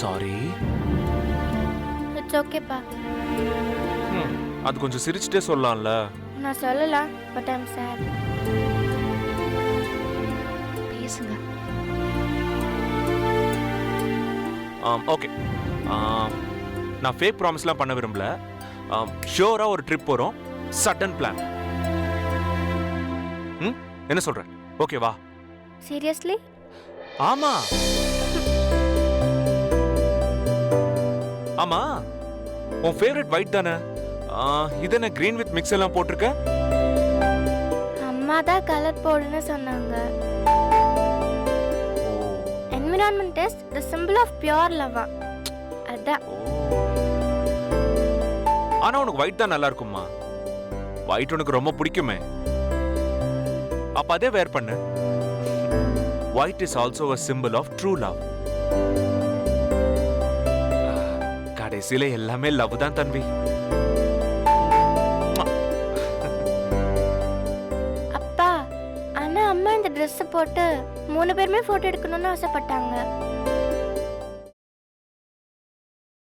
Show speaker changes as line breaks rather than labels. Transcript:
Sorry
it's ஓகேப்பா
அது கொஞ்சம் சிரிச்சுட்டே சொல்லலாம்ல.
நான் சொல்லலாம் பட் ஐம் சேட்
பேசுங்க.
ஓகே நான் ஃபேக் ப்ராமிஸ்லாம் பண்ண விரும்பல. ஷியோராக ஒரு ட்ரிப் போகிறோம் சடன் பிளான் ம் என்ன சொல்ற? ஓகேவா
சீரியஸ்லி
ஆமா. ஆமா. உன் ஃபேவரட் ஒயிட் தானே? இது என்ன கிரீன் வித் மிக்ஸ் எல்லாம் போட்டிருக்க?
அம்மா தான் கலர் போடுன்னு சொன்னாங்க. Environment is the simple of pure லவ்வா அதான்.
ஆனா உனக்கு ஒயிட் தான் நல்லா இருக்கும்மா. ஒயிட் உனக்கு ரொம்ப பிடிக்குமே. அப்ப அதே வேர் பண்ணு. White is also a simple of true love கடைசியில எல்லாமே லவ் தான் தன்வி
அப்பா ஆனா அம்மா இந்த ட்ரெஸ் போட்டு மூணு பேருமே போட்டோ எடுக்கணும்னு ஆசைப்பட்டாங்க.